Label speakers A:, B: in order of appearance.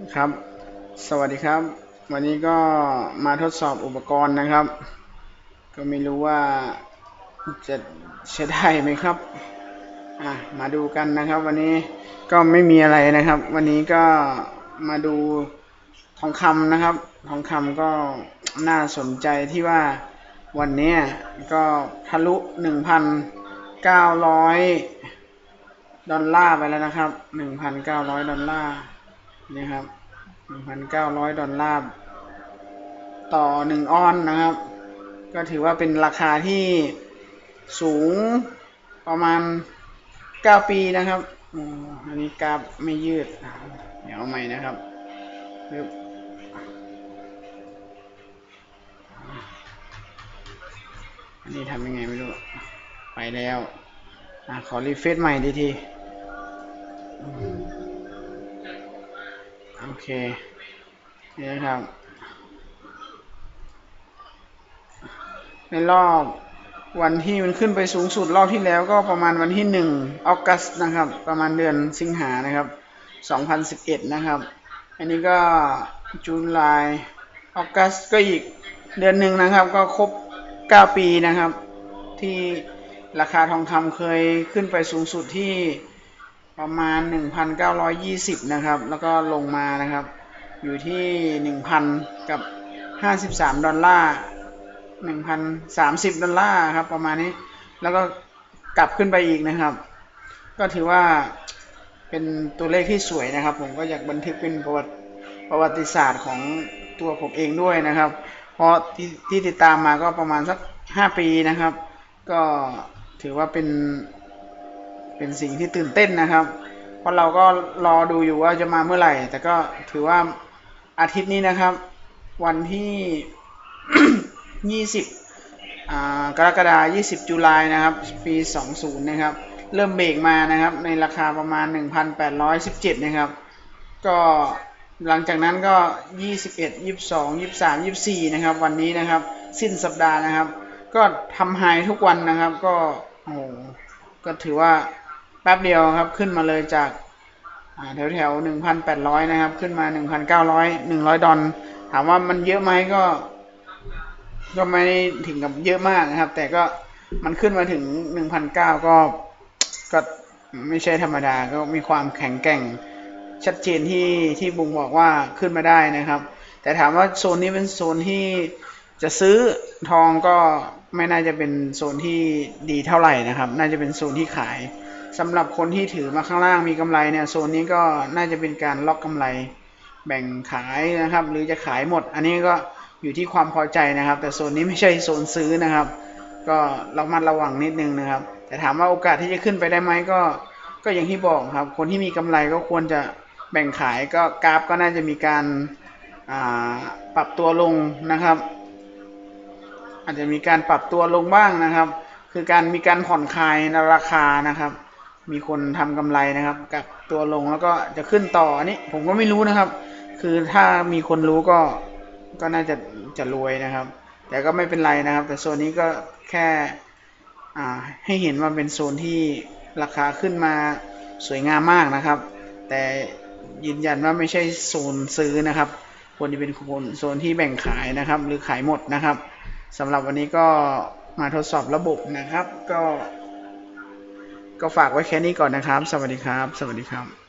A: ครับ สวัสดีครับ วันนี้ก็มาทดสอบอุปกรณ์นะครับ ก็ไม่รู้ว่าจะใช้ได้ไหมครับ อะ มาดูกันนะครับ วันนี้ก็ไม่มีอะไรนะครับ วันนี้ก็มาดูทองคำนะครับ ทองคำก็น่าสนใจที่ว่าวันนี้ก็ทะลุหนึ่งพันเก้าร้อยดอลลาร์ไปแล้วนะครับหนึ่งพันเก้าร้อยดอลลาร์ นี่ครับหนึ่งพันเก้าร้อยดอลลาร์ต่อหนึ่งออนนะครับ ก็ถือว่าเป็นราคาที่สูงประมาณเก้าปีนะครับอันนี้กราฟไม่ยืด เดี๋ยวเอาใหม่นะครับปึ๊บอันนี้ทำยังไงไม่รู้ ไปแล้วอขอรีเฟซใหม่ดีที โอเคนี่นะครับ ในรอบวันที่มันขึ้นไปสูงสุดรอบที่แล้วก็ประมาณวันที่หนึ่งออกัสนะครับ ประมาณเดือนสิงหานะครับ2011นะครับ อันนี้ก็จูนลายออกัสก็อีกเดือนหนึ่งนะครับ ก็ครบ9ปีนะครับ ที่ราคาทองคำเคยขึ้นไปสูงสุดที่ ประมาณ 1,920 นะครับ แล้วก็ลงมานะครับ อยู่ที่ 1,000 กับ 53 ดอลลาร์ 1,030 ดอลลาร์ครับ ประมาณนี้ แล้วก็กลับขึ้นไปอีกนะครับ ก็ถือว่าเป็นตัวเลขที่สวยนะครับ ผมก็อยากบันทึกเป็นประวัติประวัติศาสตร์ของตัวผมเองด้วยนะครับ เพราะที่ที่ติดตามมาก็ประมาณสัก 5 ปีนะครับ ก็ถือว่าเป็น เป็นสิ่งที่ตื่นเต้นนะครับ เพราะเราก็รอดูอยู่ว่าจะมาเมื่อไหร่ แต่ก็ถือว่าอาทิตย์นี้นะครับ วันที่ 20กรกฎาคม20 จุลายนะครับ ปี 20 นะครับ เริ่มเบรกมานะครับ ในราคาประมาณ 1,817 นะครับ ก็หลังจากนั้นก็ 21 22 23 24 นะครับ วันนี้นะครับ สิ้นสัปดาห์นะครับ ก็ทำไฮทุกวันนะครับ ก็โอ้ก็ถือว่า แป๊บเดียวครับขึ้นมาเลยจากแถวแถวหนึ่งพันแปดร้อยนะครับ ขึ้นมาหนึ่งพันเก้าร้อยหนึ่งร้อยดอลถามว่ามันเยอะไหมก็ ก็ไม่ถึงกับเยอะมากนะครับ แต่ก็มันขึ้นมาถึงหนึ่งพันเก้าก็ก็ไม่ใช่ธรรมดาก็มีความแข็งแกร่งชัดเจนที่ที่บุงบอกว่าขึ้นมาได้นะครับ แต่ถามว่าโซนนี้เป็นโซนที่จะซื้อทองก็ไม่น่าจะเป็นโซนที่ดีเท่าไหร่นะครับ น่าจะเป็นโซนที่ขาย สำหรับคนที่ถือมาข้างล่างมีกำไรเนี่ยโซนนี้ก็น่าจะเป็นการล็อกกำไรแบ่งขายนะครับ หรือจะขายหมด อันนี้ก็อยู่ที่ความพอใจนะครับ แต่โซนนี้ไม่ใช่โซนซื้อนะครับ ก็ระมัดระวังนิดนึงนะครับ แต่ถามว่าโอกาสที่จะขึ้นไปได้ไหมก็ก็อย่างที่บอกครับ คนที่มีกำไรก็ควรจะแบ่งขายก็กราฟก็น่าจะมีการปรับตัวลงนะครับ อาจจะมีการปรับตัวลงบ้างนะครับ คือการมีการผ่อนคลายในราคานะครับ มีคนทำกำไรนะครับ กับตัวลงแล้วก็จะขึ้นต่ออันนี้ ผมก็ไม่รู้นะครับ คือถ้ามีคนรู้ก็ก็น่าจะจะรวยนะครับ แต่ก็ไม่เป็นไรนะครับ แต่โซนนี้ก็แค่ให้เห็นว่าเป็นโซนที่ราคาขึ้นมาสวยงามมากนะครับ แต่ยืนยันว่าไม่ใช่โซนซื้อนะครับควรจะเป็นโซนที่แบ่งขายนะครับ หรือขายหมดนะครับสำหรับวันนี้ก็มาทดสอบระบบนะครับ ก็ ก็ฝากไว้แค่นี้ก่อนนะครับ สวัสดีครับ สวัสดีครับ